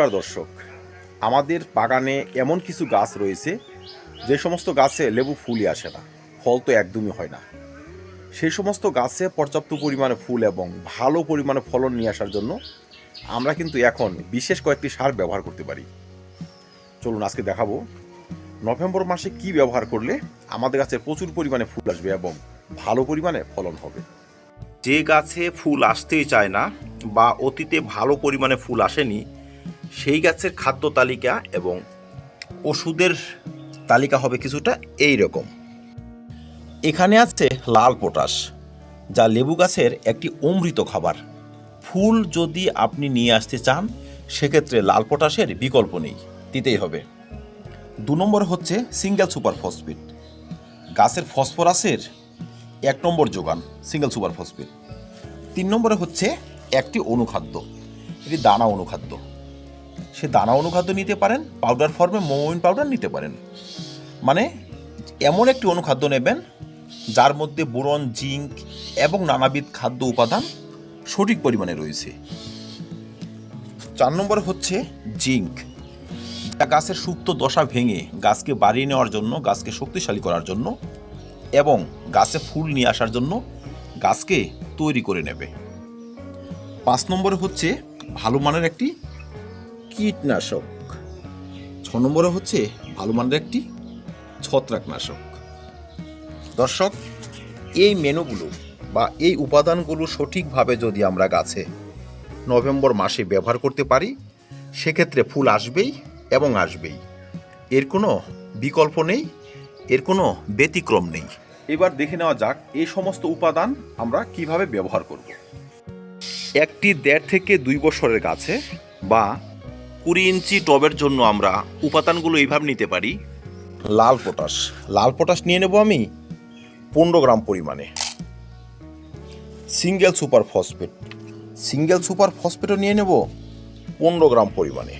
নমস্কার দর্শক। আমাদের বাগানে এমন কিছু গাছ রয়েছে, যে সমস্ত গাছে লেবু ফুলই আসে না, ফল তো একদমই হয় না। সেই সমস্ত গাছে পর্যাপ্ত পরিমাণে ফুল এবং ভালো পরিমাণে ফলন নিয়ে আসার জন্য আমরা কিন্তু এখন বিশেষ কয়েকটি সার ব্যবহার করতে পারি। চলুন আজকে দেখাবো, নভেম্বর মাসে কি ব্যবহার করলে আমাদের গাছে প্রচুর পরিমাণে ফুল আসবে এবং ভালো পরিমাণে ফলন হবে। যে গাছে ফুল আসতেই চায় না বা অতীতে ভালো পরিমাণে ফুল আসেনি সেই গাছের খাদ্য তালিকা এবং ওষুধের তালিকা হবে কিছুটা এই রকম এখানে আছে লাল পটাশ, যা লেবু গাছের একটি অমৃত খাবার। ফুল যদি আপনি নিয়ে আসতে চান, সেক্ষেত্রে লাল পটাশের বিকল্প নেই, দিতেই হবে। দু নম্বর হচ্ছে সিঙ্গেল সুপার ফসফেট। গাছের ফসফরাসের এক নম্বর যোগান সিঙ্গেল সুপার ফসফেট। তিন নম্বরে হচ্ছে একটি অনুখাদ্য, এটি দানা অনুখাদ্য। সে দানা অনুখাদ্য নিতে পারেন পাউডার ফর্মে মোমিন পাউডার নিতে পারেন। মানে এমন একটি অনুখাদ্য নেবেন যার মধ্যে বোরন, জিঙ্ক এবং নানাবিধ খাদ্য উপাদান সঠিক পরিমাণে রয়েছে। চার নম্বরে হচ্ছে জিঙ্ক। যা গাছের সুপ্ত দশা ভেঙে গাছকে বাড়িয়ে নেওয়ার জন্য, গাছকে শক্তিশালী করার জন্য এবং গাছে ফুল নিয়ে আসার জন্য গাছকে তৈরি করে নেবে। পাঁচ নম্বরে হচ্ছে ভালো মানের একটি কীটনাশক। ছ নম্বরে হচ্ছে ভালো মানের একটি ছত্রাকনাশক। দর্শক, এই মেনুগুলো বা এই উপাদানগুলো সঠিকভাবে যদি আমরা গাছে নভেম্বর মাসে ব্যবহার করতে পারি, সেক্ষেত্রে ফুল আসবেই এবং আসবেই। এর কোনো বিকল্প নেই, এর কোনো ব্যতিক্রম নেই। এবার দেখে নেওয়া যাক এই সমস্ত উপাদান আমরা কীভাবে ব্যবহার করব। একটি দেড় থেকে দুই বছরের গাছে বা কুড়ি ইঞ্চি টবের জন্য আমরা উপাদানগুলো এইভাবে নিতে পারি। লাল পটাশ। লাল পটাশ নিয়ে নেব আমি পনেরো গ্রাম পরিমাণে। Single super phosphate. Single super ফসফেটও নিয়ে নেব পনেরো গ্রাম পরিমাণে।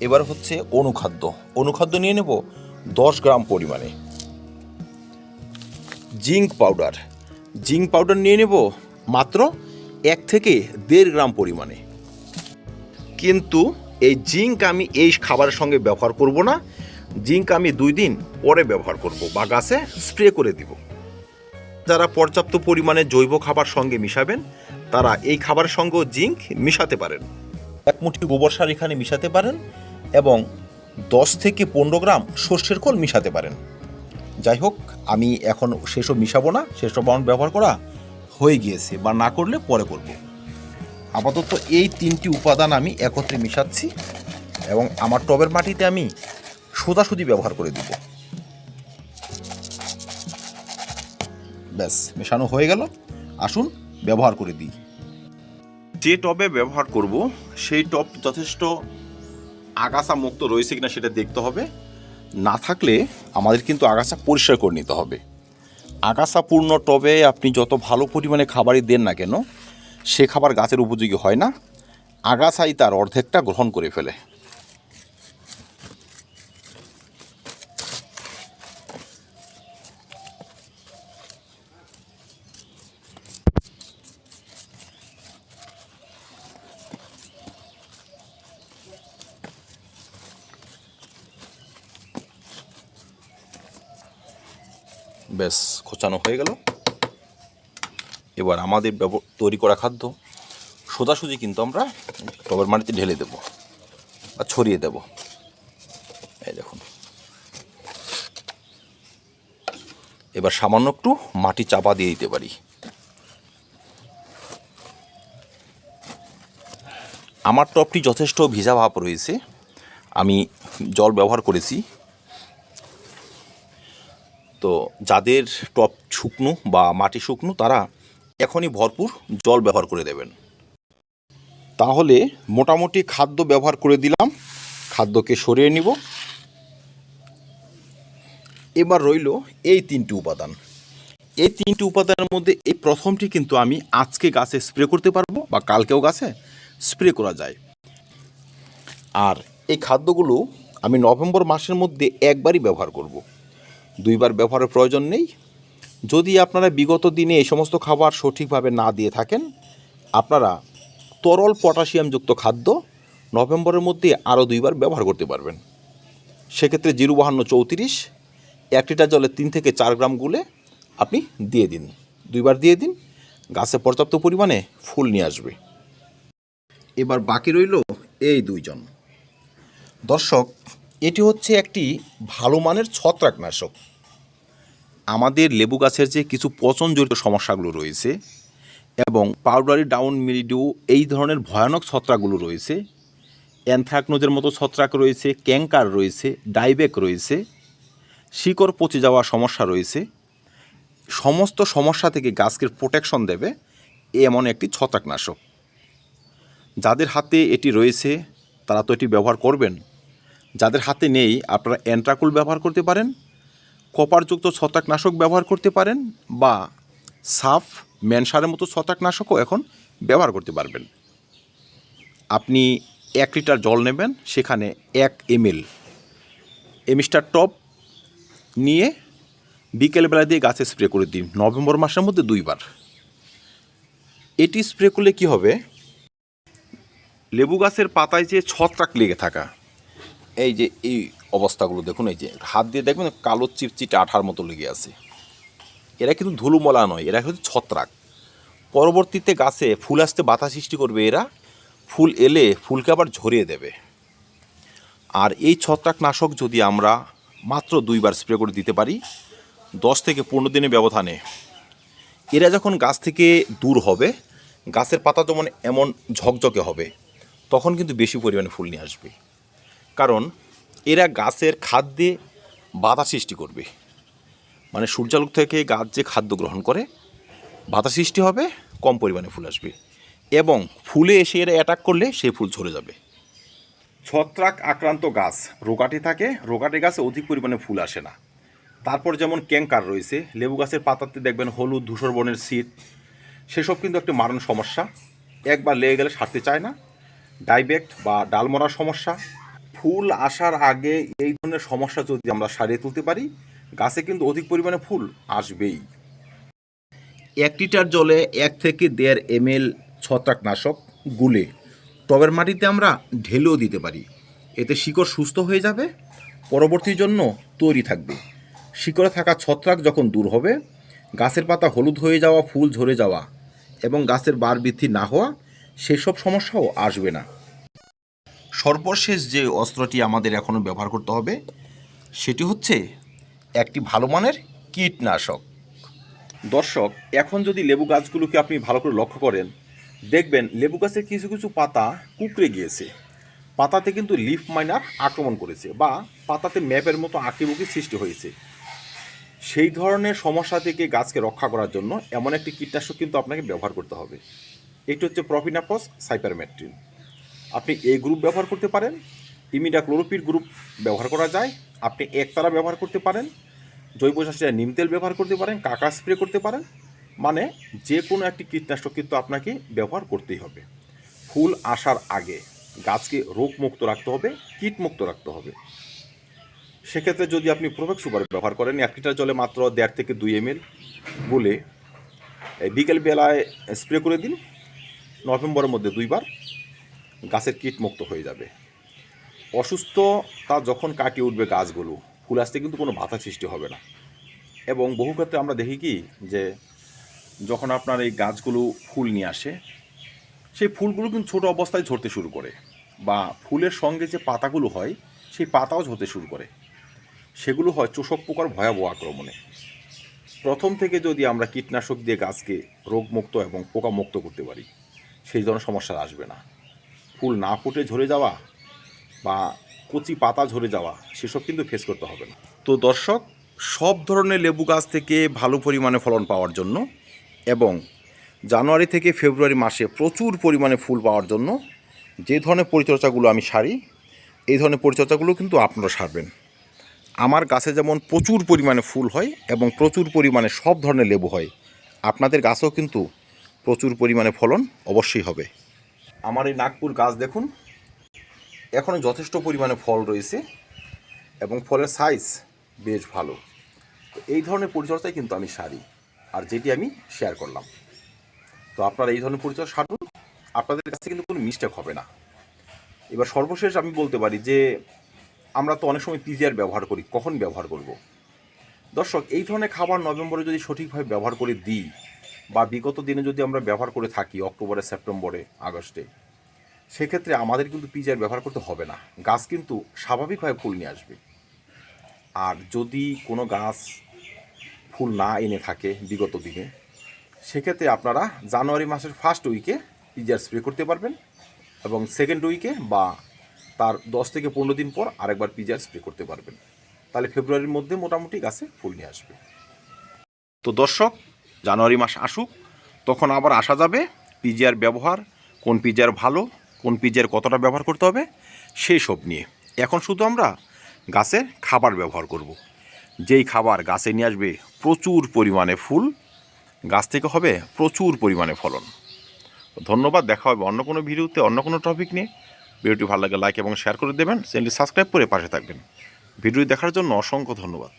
এবার হচ্ছে অনুখাদ্য। অনুখাদ্য নিয়ে নেব দশ গ্রাম পরিমাণে। Zinc powder. জিঙ্ক পাউডার নিয়ে নেব মাত্র এক থেকে দেড় গ্রাম পরিমাণে। কিন্তু এই জিঙ্ক আমি এই খাবারের সঙ্গে ব্যবহার করব না। জিঙ্ক আমি দুই দিন পরে ব্যবহার করব বা গাছে স্প্রে করে দিব। যারা পর্যাপ্ত পরিমাণে জৈব খাবার সঙ্গে মিশাবেন, তারা এই খাবারের সঙ্গেও জিঙ্ক মিশাতে পারেন। এক মুঠি গোবর সার এখানে মিশাতে পারেন এবং দশ থেকে পনেরো গ্রাম সর্ষের খোল মিশাতে পারেন। যাই হোক, আমি এখন সেসব মিশাবো না, সেসব আমার ব্যবহার করা হয়ে গিয়েছে বা না করলে পরে করব। আপাতত এই তিনটি উপাদান আমি একত্রে মিশাচ্ছি এবং আমার টবের মাটিতে আমি সোজাসুজি ব্যবহার করে দিব। ব্যাস, মেশানো হয়ে গেল। আসুন, ব্যবহার করে দিই। যে টবে ব্যবহার করব, সেই টব যথেষ্ট আগাছা মুক্ত রয়েছে কিনা সেটা দেখতে হবে। না থাকলে আমাদের কিন্তু আগাছা পরিষ্কার করে নিতে হবে। আগাছাপূর্ণ টবে আপনি যত ভালো পরিমাণে খাবারই দেন না কেন সে খাবার গাছের উপযোগী হয় না। আগাছাই তার অর্ধেকটা গ্রহণ করে ফেলে। ব্যাস খোঁচানো হয়ে গেল। এবার আমাদের তৈরি করা খাদ্য, সোজাসুজি কিন্তু আমরা টবের মাটিতে ঢেলে দেব বা ছড়িয়ে দেব। এই দেখুন। এবার সামান্য একটু মাটি চাপা দিয়ে দিতে পারি। আমার টবটি যথেষ্ট ভিজা ভাব রয়েছে, আমি জল ব্যবহার করেছি। তো যাদের টপ শুকনো বা মাটি শুকনো, তারা এখনই ভরপুর জল ব্যবহার করে দেবেন। তাহলে মোটামুটি খাদ্য ব্যবহার করে দিলাম। খাদ্যকে সরিয়ে নিব। এবার রইল এই তিনটি উপাদান। এই তিনটি উপাদানের মধ্যে এই প্রথমটি কিন্তু আমি আজকে গাছে স্প্রে করতে পারব বা কালকেও গাছে স্প্রে করা যায়। আর এই খাদ্যগুলো আমি নভেম্বর মাসের মধ্যে একবারই ব্যবহার করব। দুইবার ব্যবহারের প্রয়োজন নেই। যদি আপনারা বিগত দিনে এই সমস্ত খাবার সঠিকভাবে না দিয়ে থাকেন, আপনারা তরল পটাশিয়ামযুক্ত খাদ্য নভেম্বরের মধ্যে আরও দুইবার ব্যবহার করতে পারবেন। সেক্ষেত্রে জিরো বাহান্ন চৌত্রিশ, এক লিটার জলে তিন থেকে চার গ্রাম গুলে আপনি দিয়ে দিন। দুইবার দিয়ে দিন, গাছে পর্যাপ্ত পরিমাণে ফুল নিয়ে আসবে। এবার বাকি রইল এই দুইজন। দর্শক, এটি হচ্ছে একটি ভালো মানের ছত্রাকনাশক। আমাদের লেবু গাছের যে কিছু পচনজনিত সমস্যাগুলো রয়েছে এবং পাউডারি ডাউন মিলিডিউ এই ধরনের ভয়ানক ছত্রাকগুলো রয়েছে, অ্যানথ্রাকনোজের মতো ছত্রাক রয়েছে ক্যাঙ্কার রয়েছে, ডাইবেক রয়েছে, শিকড় পচে যাওয়া সমস্যা রয়েছে। সমস্ত সমস্যা থেকে গাছকে প্রোটেকশন দেবে এমন একটি ছত্রাকনাশক। যাদের হাতে এটি রয়েছে, তারা তো এটি ব্যবহার করবেন। যাদের হাতে নেই, আপনারা অ্যান্ট্রাকুল ব্যবহার করতে পারেন। কপারযুক্ত ছত্রাকনাশক ব্যবহার করতে পারেন বা সাফ ম্যানসারের মতো ছত্রাকনাশকও এখন ব্যবহার করতে পারবেন। আপনি এক লিটার জল নেবেন, সেখানে এক এমএল। এমিস্টার টপ নিয়ে বিকেলবেলা দিয়ে গাছে স্প্রে করে দিন, নভেম্বর মাসের মধ্যে দুইবার। এটি স্প্রে করলে কি হবে? লেবু গাছের পাতায় যে ছত্রাক লেগে থাকা এই যে এই অবস্থাগুলো দেখুন, এই যে হাত দিয়ে দেখবেন কালো চিপচিটা আঠার মতো লেগে আছে। এরা কিন্তু ধুলুমলা নয়, এরা হচ্ছে ছত্রাক। পরবর্তীতে গাছে ফুল আসতে বাধা সৃষ্টি করবে এরা, ফুল এলে ফুলকে আবার ঝরিয়ে দেবে। আর এই ছত্রাকনাশক যদি আমরা মাত্র দুইবার স্প্রে করে দিতে পারি, দশ থেকে পনেরো দিনের ব্যবধানে, এরা যখন গাছ থেকে দূর হবে, গাছের পাতা যেমন এমন ঝকঝকে হবে, তখন কিন্তু বেশি পরিমাণে ফুল নিয়ে আসবে। কারণ এরা গাছের খাদ্যে বাধা সৃষ্টি করবে। মানে সূর্যালোক থেকে গাছ যে খাদ্য গ্রহণ করে বাধা সৃষ্টি হবে, কম পরিমাণে ফুল আসবে এবং ফুলে এসে এরা অ্যাটাক করলে সেই ফুল ঝরে যাবে। ছত্রাক আক্রান্ত গাছ রোগাটি থাকে, রোগাটি গাছে অধিক পরিমাণে ফুল আসে না। তারপর যেমন ক্যাঙ্কার রয়েছে, লেবু গাছের পাতাতে দেখবেন হলুদ, ধূসর বর্ণের শীত সেসব কিন্তু একটি মারণ সমস্যা। একবার লেগে গেলে সারতে চায় না। ডাইবেক্ট বা ডালমরার সমস্যা। ফুল আসার আগে এই ধরনের সমস্যা যদি আমরা সারিয়ে তুলতে পারি, গাছে কিন্তু অধিক পরিমাণে ফুল আসবেই। এক লিটার জলে এক থেকে দেড় এমএল ছত্রাকনাশক গুলে টবের মাটিতে আমরা ঢেলেও দিতে পারি। এতে শিকড় সুস্থ হয়ে যাবে, পরবর্তীর জন্য তৈরি থাকবে। শিকড়ে থাকা ছত্রাক যখন দূর হবে, গাছের পাতা হলুদ হয়ে যাওয়া, ফুল ঝরে যাওয়া এবং গাছের বার বৃদ্ধি না হওয়া, সেসব সমস্যাও আসবে না। সর্বশেষ যে অস্ত্রটি আমাদের এখনও ব্যবহার করতে হবে, সেটি হচ্ছে একটি ভালো মানের কীটনাশক। দর্শক, এখন যদি লেবু গাছগুলোকে আপনি ভালো করে লক্ষ্য করেন, দেখবেন লেবু গাছের কিছু কিছু পাতা কুকড়ে গিয়েছে। পাতাতে কিন্তু লিফ মাইনার আক্রমণ করেছে বা পাতাতে ম্যাপের মতো আঁকিবুকি সৃষ্টি হয়েছে। সেই ধরনের সমস্যা থেকে গাছকে রক্ষা করার জন্য এমন একটি কীটনাশক কিন্তু আপনাকে ব্যবহার করতে হবে। এটি হচ্ছে প্রফিনাপস সাইপারমেট্রিন। আপনি এই গ্রুপ ব্যবহার করতে পারেন। ইমিডা ক্লোরোপির গ্রুপ ব্যবহার করা যায়। আপনি একতারা ব্যবহার করতে পারেন। জৈব সার নিম তেল ব্যবহার করতে পারেন, কাকা স্প্রে করতে পারেন। মানে যে কোনো একটি কীটনাশক কিন্তু আপনাকে ব্যবহার করতেই হবে। ফুল আসার আগে গাছকে রোগমুক্ত রাখতে হবে, কীটমুক্ত রাখতে হবে। সেক্ষেত্রে যদি আপনি প্রোভেক্স সুপার ব্যবহার করেন, এক লিটার জলে মাত্র দেড় থেকে দুই এম এল বলে বিকেলবেলায় স্প্রে করে দিন। নভেম্বরের মধ্যে দুইবার। গাছের কীটমুক্ত হয়ে যাবে। অসুস্থতা যখন কাটিয়ে উঠবে গাছগুলো, ফুল আসতে কিন্তু কোনো বাধা সৃষ্টি হবে না। এবং বহু ক্ষেত্রে আমরা দেখি কি, যে যখন আপনার এই গাছগুলো ফুল নিয়ে আসে, সেই ফুলগুলো কিন্তু ছোটো অবস্থায় ঝরতে শুরু করে বা ফুলের সঙ্গে যে পাতাগুলো হয়, সেই পাতাও ঝরতে শুরু করে। সেগুলো হয় চোষক পোকার ভয়াবহ আক্রমণে। প্রথম থেকে যদি আমরা কীটনাশক দিয়ে গাছকে রোগমুক্ত এবং পোকামুক্ত করতে পারি, সেই ধরনের সমস্যা আসবে না। ফুল না ফুটে ঝরে যাওয়া বা কচি পাতা ঝরে যাওয়া, সেসব কিন্তু ফেস করতে হবে না। তো দর্শক, সব ধরনের লেবু গাছ থেকে ভালো পরিমাণে ফলন পাওয়ার জন্য এবং জানুয়ারি থেকে ফেব্রুয়ারি মাসে প্রচুর পরিমাণে ফুল পাওয়ার জন্য যে ধরনের পরিচর্যাগুলো আমি সারি, এই ধরনের পরিচর্যাগুলো কিন্তু আপনারা সারবেন। আমার গাছে যেমন প্রচুর পরিমাণে ফুল হয় এবং প্রচুর পরিমাণে সব ধরনের লেবু হয়, আপনাদের গাছেও কিন্তু প্রচুর পরিমাণে ফলন অবশ্যই হবে। আমার এই নাগপুর গাছ দেখুন, এখনও যথেষ্ট পরিমাণে ফল রয়েছে এবং ফলের সাইজ বেশ ভালো। এই ধরনের পরিচর্যাই কিন্তু আমি সারি, আর যেটি আমি শেয়ার করলাম। তো আপনারা এই ধরনের পরিচর্যা সারুন, আপনাদের কাছে কিন্তু কোনো মিস্টেক হবে না। এবার সর্বশেষ আমি বলতে পারি যে, আমরা তো অনেক সময় পিজিআর ব্যবহার করি, কখন ব্যবহার করব? দর্শক, এই ধরনের খাবার নভেম্বরে যদি সঠিকভাবে ব্যবহার করে দিই বা বিগত দিনে যদি আমরা ব্যবহার করে থাকি, অক্টোবরে, সেপ্টেম্বরে, আগস্টে, সেক্ষেত্রে আমাদের কিন্তু পিজিআর ব্যবহার করতে হবে না। গাছ কিন্তু স্বাভাবিকভাবে ফুল নিয়ে আসবে। আর যদি কোনো গাছ ফুল না এনে থাকে বিগত দিনে, সেক্ষেত্রে আপনারা জানুয়ারি মাসের ফার্স্ট উইকে পিজিআর স্প্রে করতে পারবেন এবং সেকেন্ড উইকে বা তার দশ থেকে পনেরো দিন পর আরেকবার পিজিআর স্প্রে করতে পারবেন। তাহলে ফেব্রুয়ারির মধ্যে মোটামুটি গাছে ফুল নিয়ে আসবে। তো দর্শক জানুয়ারি মাস আসুক, তখন আবার আসা যাবে পিজিআর ব্যবহার, কোন পিজিআর ভালো, কোন পিজিআর কতটা ব্যবহার করতে হবে, সেই সব নিয়ে। এখন শুধু আমরা গাছের খাবার ব্যবহার করব। যেই খাবার গাছে নিয়ে আসবে প্রচুর পরিমাণে ফুল, গাছ থেকে হবে প্রচুর পরিমাণে ফলন। ধন্যবাদ, দেখা হবে অন্য কোনো ভিডিওতে, অন্য কোনো টপিক নিয়ে। ভিডিওটি ভালো লাগে লাইক এবং শেয়ার করে দেবেন। চ্যানেলটি সাবস্ক্রাইব করে পাশে থাকবেন। ভিডিও দেখার জন্য অসংখ্য ধন্যবাদ।